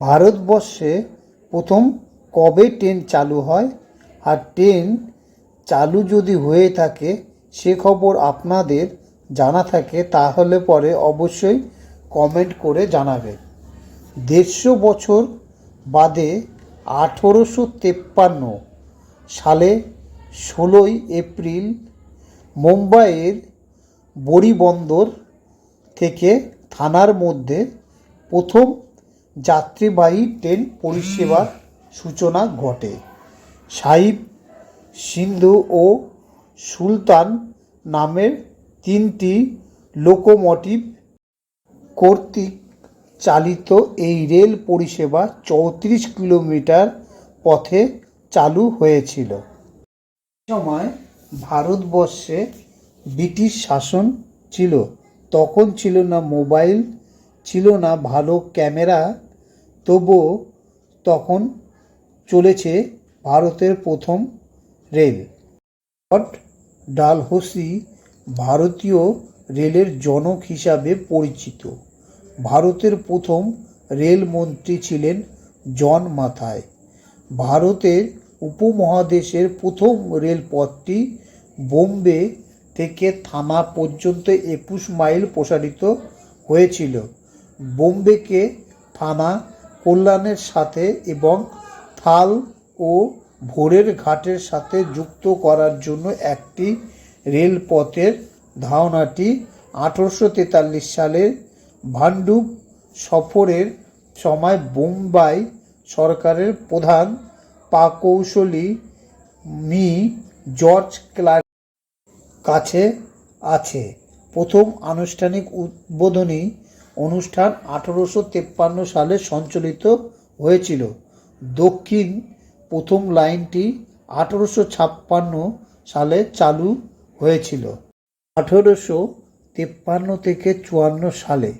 ভারতবর্ষে প্রথম কবে ট্রেন চালু হয়? আর ট্রেন চালু যদি হয়ে থাকে, সে খবর আপনাদের জানা থাকে, তাহলে পরে অবশ্যই কমেন্ট করে জানাবেন দেড়শো বছর বাদে আঠেরোশো তেপ্পান্ন সালে ষোলোই এপ্রিল মুম্বাইয়ের বড়িবন্দর থেকে থানার মধ্যে প্রথম যাত্রীবাহী ট্রেন পরিষেবার সূচনা ঘটে। সাহিব সিন্ধু ও সুলতান নামের তিনটি লোকোমোটিভ কর্তৃক চালিত এই রেল পরিষেবা চৌত্রিশ কিলোমিটার পথে চালু হয়েছিল। সময় ভারতবর্ষে ব্রিটিশ শাসন ছিল। তখন ছিল না মোবাইল, ছিল না ভালো ক্যামেরা তবুও তখন চলেছে ভারতের প্রথম রেল। লর্ড ডালহৌসি ভারতীয় রেলের জনক হিসাবে পরিচিত। ভারতের প্রথম রেলমন্ত্রী ছিলেন জন মাথায়। ভারতের উপমহাদেশের প্রথম রেলপথটি বোম্বে থেকে থানা পর্যন্ত একুশ মাইল প্রসারিত হয়েছিল। বোম্বেকে থানা কল্যাণের সাথে এবং থাল ও ভোরের ঘাটের সাথে যুক্ত করার জন্য একটি রেলপথের ধারণাটি আঠেরোশো তেতাল্লিশ সালের ভান্ডুপ সফরের সময় বোম্বাই সরকারের প্রধান প্রকৌশলী মি. জর্জ ক্লার্ক কাছে আছে। প্রথম আনুষ্ঠানিক উদ্বোধনী অনুষ্ঠান আঠারোশো তেপ্পান্ন সালে সঞ্চালিত হয়েছিল। দক্ষিণ প্রথম লাইনটি আঠারোশো ছাপ্পান্ন সালে চালু হয়েছিল। আঠেরোশো তেপ্পান্ন থেকে চুয়ান্ন সালে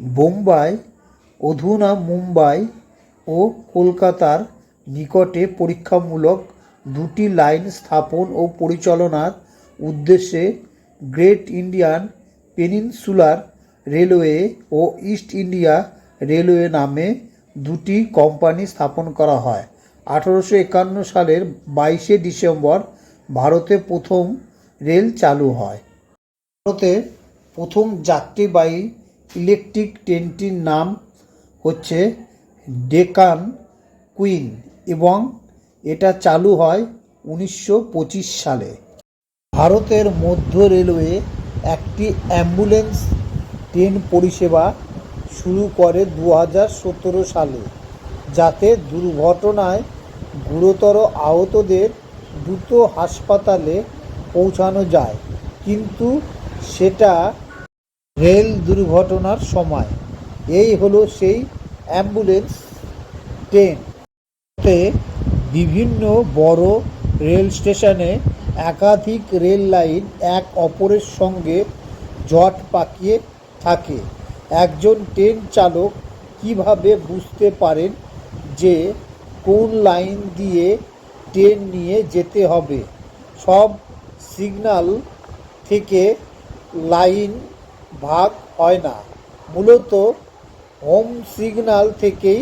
বোম্বাই, অধুনা, মুম্বাই ও কলকাতার নিকটে পরীক্ষামূলক দুটি লাইন স্থাপন ও পরিচালনার উদ্দেশ্যে গ্রেট ইন্ডিয়ান পেনিনসুলার রেলওয়ে ও ইস্ট ইন্ডিয়া রেলওয়ে নামে দুটি কোম্পানি স্থাপন করা হয়। আঠারোশো একান্ন সালের বাইশে ডিসেম্বর ভারতে প্রথম রেল চালু হয়। ভারতের প্রথম যাত্রীবাহী ইলেকট্রিক ট্রেনটির নাম হচ্ছে ডেকান কুইন এবং এটা চালু হয় উনিশশো পঁচিশ সালে। ভারতের মধ্য রেলওয়ে একটি অ্যাম্বুলেন্স ট্রেন পরিষেবা শুরু করে দু হাজার সতেরো সালে, যাতে দুর্ঘটনায় গুরুতর আহতদের দ্রুত হাসপাতালে পৌঁছানো যায়। কিন্তু সেটা রেল দুর্ঘটনার সময়। এই হলো সেই অ্যাম্বুলেন্স, ট্রেন। তে বিভিন্ন বড় রেল স্টেশনে একাধিক রেল লাইন এক অপরের সঙ্গে জট পাকিয়ে থাকে। একজন ট্রেন চালক কীভাবে বুঝতে পারেন যে কোন লাইন দিয়ে ট্রেন নিয়ে যেতে হবে? সব সিগনাল থেকে লাইন ভাগ হয় না। মূলত হোম সিগন্যাল থেকেই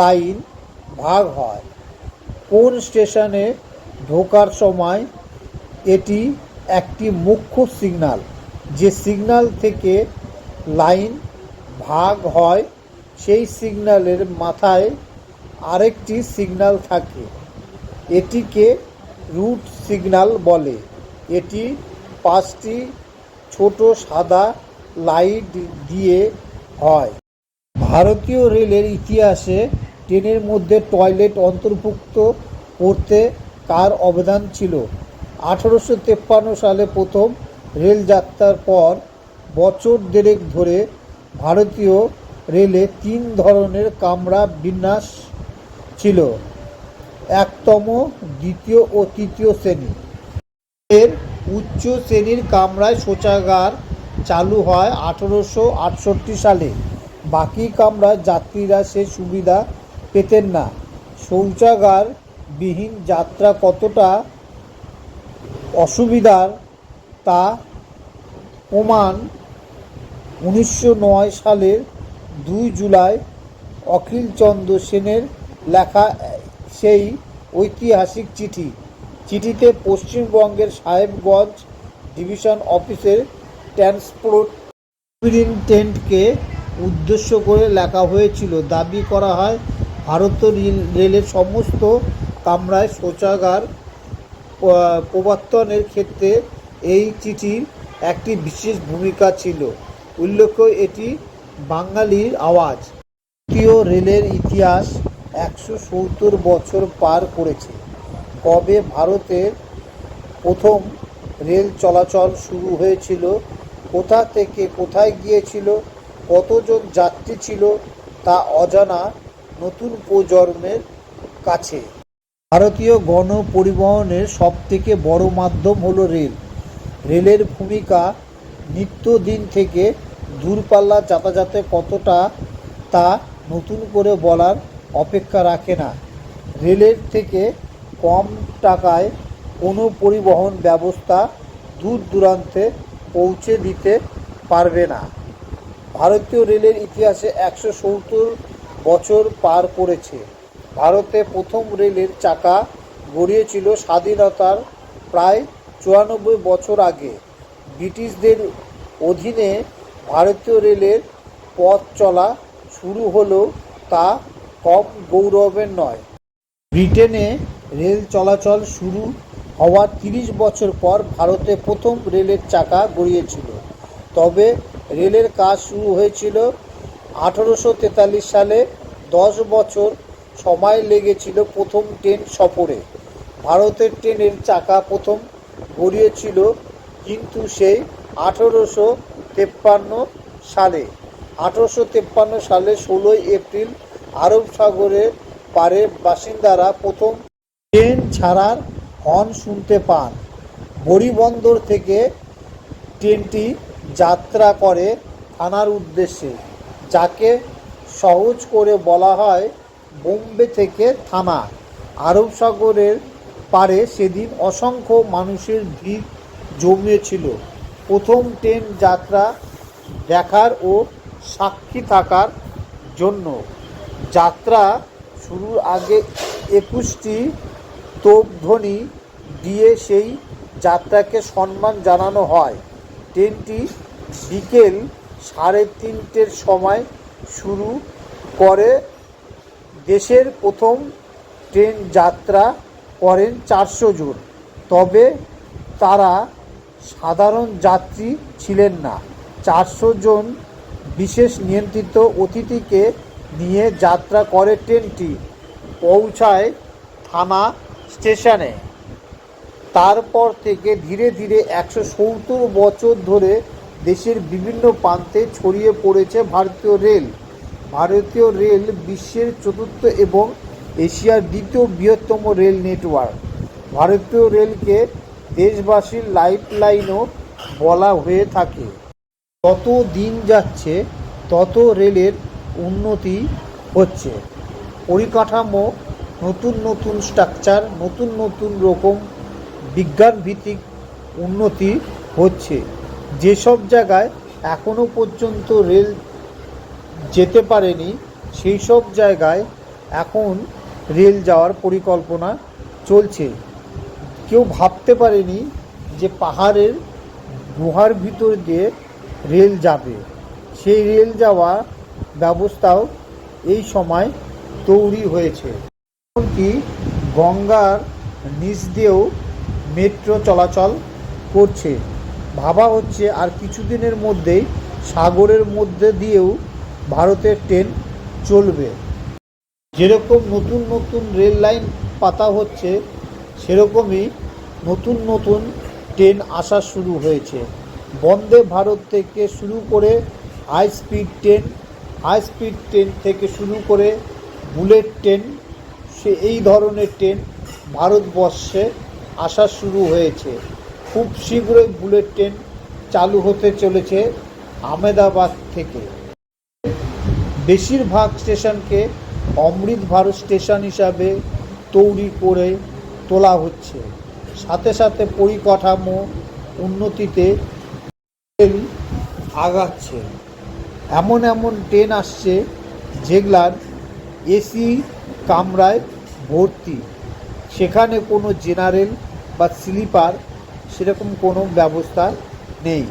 লাইন ভাগ হয়। কোন স্টেশনে ঢোকার সময় এটি একটি মুখ্য সিগনাল যে সিগনাল থেকে লাইন ভাগ হয়, সেই সিগন্যালের মাথায় আরেকটি সিগন্যাল থাকে। এটিকে রুট সিগন্যাল বলে। এটি পাঁচটি ছোট সাদা লাইট দিয়ে হয়। ভারতীয় রেলের ইতিহাসে ট্রেনের মধ্যে টয়লেট অন্তর্ভুক্ত করতে কার অবদান ছিল? আঠারোশো সালে প্রথম রেলযাত্রার পর বছর দেড়েক ধরে ভারতীয় রেলে তিন ধরনের কামরা বিন্যাস ছিল। একতম, দ্বিতীয় ও তৃতীয় শ্রেণি। এর উচ্চ শ্রেণির কামরায় শৌচাগার চালু হয় আঠেরোশো আটষট্টি সালে। বাকি কামরায় যাত্রীরা সে সুবিধা পেতেন না। শৌচাগার বিহীন যাত্রা কতটা অসুবিধার তা প্রমাণ উনিশশো নয় সালের দুই জুলাই অখিলচন্দ্র সেনের লেখা সেই ঐতিহাসিক চিঠি। চিঠিতে পশ্চিমবঙ্গের সাহেবগঞ্জ ডিভিশন অফিসের ট্রান্সপোর্ট সুপারিনটেন্ডেন্টকে উদ্দেশ্য করে লেখা হয়েছিল। দাবি করা হয় ভারতীয় রেল- রেলের সমস্ত কামরায় শৌচাগার প্রবর্তনের ক্ষেত্রে এই চিঠির একটি বিশেষ ভূমিকা ছিল। উল্লেখ্য, এটি বাঙালির আওয়াজ। ভারতীয় রেলের ইতিহাস একশো সত্তর বছর পার করেছে। কবে ভারতের প্রথম রেল চলাচল শুরু হয়েছিল? কোথা থেকে কোথায় গিয়েছিল? কতজন যাত্রী ছিল? তা অজানা নতুন প্রজন্মের কাছে। ভারতীয় গণপরিবহনের সবথেকে বড় মাধ্যম হলো রেল। রেলের ভূমিকা নিত্যদিন থেকে দূরপাল্লা যাতায়াতে কতটা তা নতুন করে বলার অপেক্ষা রাখে না। রেলের থেকে কম টাকায় কোনো পরিবহন ব্যবস্থা দূর দূরান্তে পৌঁছে দিতে পারবে না। ভারতীয় রেলের ইতিহাসে একশো সত্তর বছর পার করেছে। ভারতে প্রথম রেলের চাকা গড়িয়েছিল স্বাধীনতার প্রায় চুরানব্বই বছর আগে ব্রিটিশদের অধীনে ভারতীয় রেলের পথ চলা শুরু হলেও তা কম গৌরবের নয়। ব্রিটেনে রেল চলাচল শুরু হওয়ার তিরিশ বছর পর ভারতে প্রথম রেলের চাকা গড়িয়েছিল। তবে রেলের কাজ শুরু হয়েছিল আঠেরোশো তেতাল্লিশ সালে। দশ বছর সময় লেগেছিল প্রথম ট্রেন সফরে। ভারতের ট্রেনের চাকা প্রথম গড়িয়েছিল, কিন্তু সেই আঠেরোশো তেপ্পান্ন সালে, আঠেরোশো তেপ্পান্ন সালে ষোলোই এপ্রিল আরব সাগরের পারে বাসিন্দারা প্রথম ট্রেন ছাড়ার হর্ন শুনতে পান। বরিবন্দর থেকে ট্রেনটি যাত্রা করে থানার উদ্দেশ্যে, যাকে সহজ করে বলা হয় বোম্বে থেকে থানা। আরব সাগরের পারে সেদিন অসংখ্য মানুষের ভিড় জমিয়েছিল। প্রথম ট্রেন যাত্রা দেখার ও সাক্ষী থাকার জন্য। যাত্রা শুরুর আগে একুশটি তোপধ্বনি দিয়ে সেই যাত্রাকে সম্মান জানানো হয়। ট্রেনটি বিকেল সাড়ে তিনটের সময় শুরু করে দেশের প্রথম ট্রেন যাত্রা করেন চারশো জন তবে তারা সাধারণ যাত্রী ছিলেন না। চারশো জন বিশেষ নিয়ন্ত্রিত অতিথিকে নিয়ে যাত্রা করে ট্রেনটি পৌঁছায় থানা স্টেশনে। তারপর থেকে ধীরে ধীরে একশো সত্তর বছর ধরে দেশের বিভিন্ন প্রান্তে ছড়িয়ে পড়েছে ভারতীয় রেল। ভারতীয় রেল বিশ্বের চতুর্থ এবং এশিয়ার দ্বিতীয় বৃহত্তম রেল নেটওয়ার্ক। ভারতীয় রেলকে দেশবাসীর লাইফ লাইনও বলা হয়ে থাকে। তত দিন যাচ্ছে, তত রেলের উন্নতি হচ্ছে। পরিকাঠামো, নতুন নতুন স্ট্রাকচার, নতুন নতুন রকম বিজ্ঞানভিত্তিক উন্নতি হচ্ছে। যেসব জায়গায় এখনও পর্যন্ত রেল যেতে পারেনি সেই সব জায়গায় এখন রেল যাওয়ার পরিকল্পনা চলছে। কেউ ভাবতে পারেনি যে পাহাড়ের গুহার ভিতর দিয়ে রেল যাবে। সেই রেল যাওয়া ব্যবস্থাও এই সময় তৈরি হয়েছে। এমনকি গঙ্গার নিচ দিয়েও মেট্রো চলাচল করছে। ভাবা হচ্ছে আর কিছুদিনের মধ্যেই সাগরের মধ্যে দিয়েও ভারতের ট্রেন চলবে। যেরকম নতুন নতুন রেল লাইন পাতা হচ্ছে, সেরকমই নতুন নতুন ট্রেন আসা শুরু হয়েছে। বন্দে ভারত থেকে শুরু করে high speed train high speed train থেকে শুরু করে বুলেট ট্রেন সে এই ধরনের ট্রেন ভারতবর্ষে আসা শুরু হয়েছে। খুব শীঘ্রই বুলেট ট্রেন চালু হতে চলেছে আহমেদাবাদ থেকে। বেশিরভাগ স্টেশনকে অমৃত ভারত স্টেশন হিসাবে তৈরি করে তোলা হচ্ছে। সাথে সাথে পরিকাঠামো উন্নতিতে আগাচ্ছে। এমন এমন ট্রেন আসছে যেগুলার এসি কামরায় ভর্তি। সেখানে কোনো জেনারেল বা স্লিপার সেরকম কোনো ব্যবস্থা নেই।